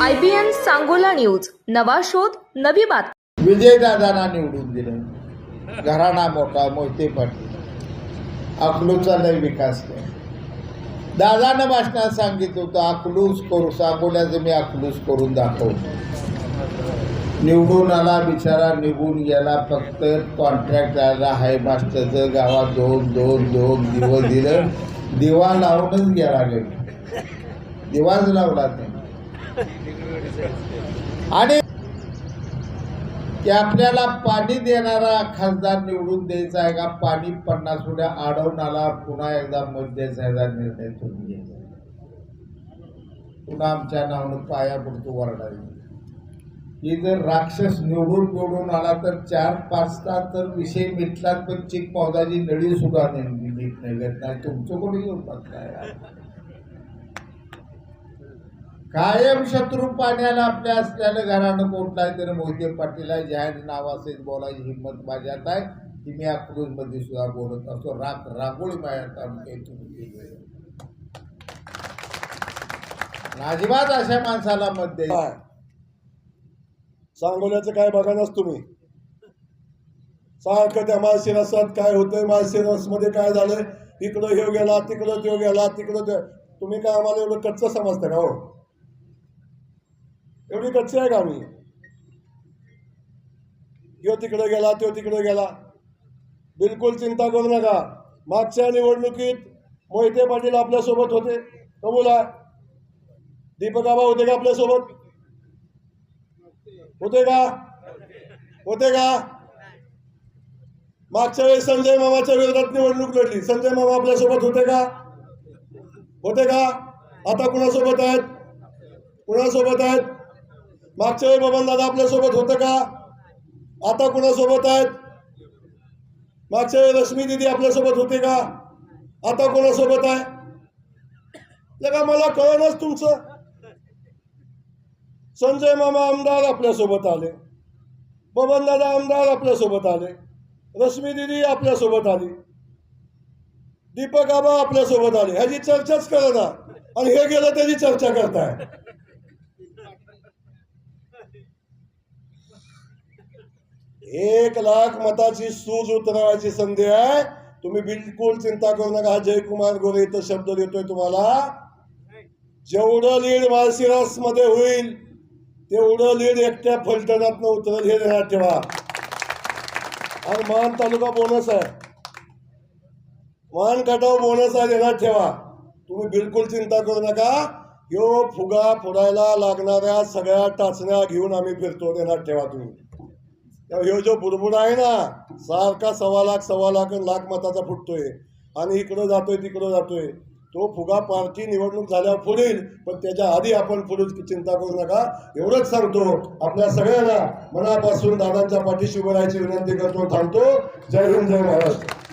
I B N Sangola news. नवा शोध नवी बातमी. विजयदादांना निवडून दिलं. घराणा मोठा मोहिते पाटील. अकलूचा लय विकास केला. दादानं भाषणात सांगितलं होतं अकलूस करू सांगोल्याचं मी अकलूस करून दाखवतो. निवडून आला बिचारा निघून गेला फक्त कॉन्ट्रॅक्ट आला हाय मास्टरचं गावात दोन दोन दोन दिवस दिलं दिवा लावूनच गेला गेला. दिवाच लावला नाही आणि की आपल्याला पाणी देणारा खासदार निवडून द्यायचा आहे का? पाणी पन्नास उड्या आडवून आला पुन्हा एकदा मत द्यायचा निर्णय तुम्ही घ्यायचा पुन्हा आमच्या नावानं पाया पडतो वरडायला. ही जर राक्षस निवडून निवडून आला तर चार पाच तास तर विषय मिटलात पण चिक पावसाची नळी सुद्धा नाही नीट नाही घेत नाही. तुमचं कोणी घेऊन बसलाय? कायम शत्रू पाण्याला आपल्या असल्यानं घरानं कोणताही तर मोहिते पाटील आहे जाहीर नावासहित बोलायची हिंमत माझ्यात आहे. की मी मध्ये सुद्धा बोलत असतो. राग रागोळी माझ्या तुम्ही अजिबात अशा माणसाला मत द्यायचं काय? सांगोल्याचं काय बघानाच तुम्ही. सारखं त्या माळशिरसात काय होतंय माळशिरसमध्ये काय झालंय? इकडं हे गेला तिकडं तो गेला तिकडं ते तुम्ही काय आम्हाला एवढं कच्चं समजता का हो? एवढी कच्ची आहे का आम्ही ह्यो तिकडे गेला तो तिकडे गेला. बिलकुल चिंता करू नका. मागच्या निवडणुकीत मोहिते पाटील आपल्यासोबत होते. कबूल दीपकाबा होते का आपल्यासोबत? होते का? होते का? मागच्या वेळेस संजय मामाच्या विरोधात निवडणूक लढली. संजय मामा आपल्यासोबत होते का? होते का? आता कुणासोबत आहेत? कुणासोबत आहेत? मागच्या वेळी बबन दादा आपल्यासोबत होतं का? आता कुणासोबत आहेत? मागच्या वेळी रश्मी दिदी आपल्यासोबत होते का? आता कोणासोबत आहे? लगा मला कळणच तुमचं. संजय मामा आमदार आपल्यासोबत आले. बबन दादा आमदार आपल्यासोबत आले. रश्मी दिदी आपल्यासोबत आली. दीपक आबा आपल्यासोबत आले. ह्याची चर्चाच करना. आणि हे गेलं त्याची चर्चा करताय. एक लाख मताची सूज उतरवायची संधी आहे. तुम्ही बिलकुल चिंता करू नका. हा जयकुमार गोरे इथं शब्द देतोय तुम्हाला. जेवढं लीड माळशिरसमध्ये होईल तेवढं लीड एकट्या फलटणात उतरल हे देण्यात ठेवा. आणि मान तालुका बोनस आहे. मान कटाव बोनस आहे देण्यात ठेवा. तुम्ही बिलकुल चिंता करू नका. ह्यो फुगा फोडायला लागणाऱ्या सगळ्या टाचण्या घेऊन आम्ही फिरतो देण्यात ठेवा तुम्ही. ह्यो जो बुडबुड आहे ना सारखा सव्वा लाख सव्वा लाख लाख मताचा फुटतोय. आणि इकडं जातोय तिकडं जातोय. तो फुगा पार्टी निवडणूक झाल्यावर पुढील पण त्याच्या आधी आपण पुढे चिंता करू नका. एवढंच सांगतो आपल्या सगळ्यांना मनापासून दादांच्या पाठीशी उभं राहायची विनंती करतो थांबतो. जय हिंद जय महाराष्ट्र.